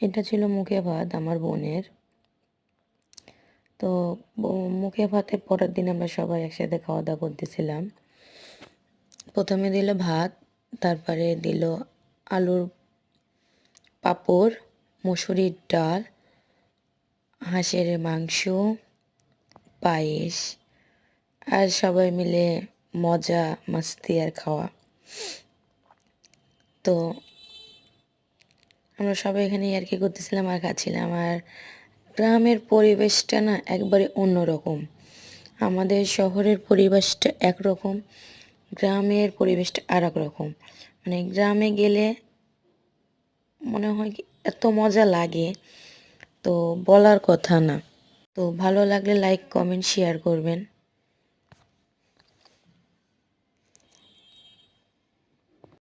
এটা ছিল মুখে ভাত আমার বোনের। তো মুখে ভাতের পরের দিন আমরা সবাই একসাথে খাওয়া দাওয়া করতেছিলাম। প্রথমে দিল ভাত, তারপরে দিল আলুর পাঁপড়, মুসুরির ডাল, হাঁসের মাংস, পায়েস, আর সবাই মিলে মজা, মাস্তি আর খাওয়া। তো আমরা সবাই এখানে আর কি করতেছিলাম আর খাচ্ছিলাম। আর গ্রামের পরিবেশটা না একবারে অন্যরকম। আমাদের শহরের পরিবেশটা একরকম, গ্রামের পরিবেশটা আর রকম মানে গ্রামে গেলে মনে হয় কি এত মজা লাগে, তো বলার কথা না। তো ভালো লাগলে লাইক কমেন্ট শেয়ার করবেন।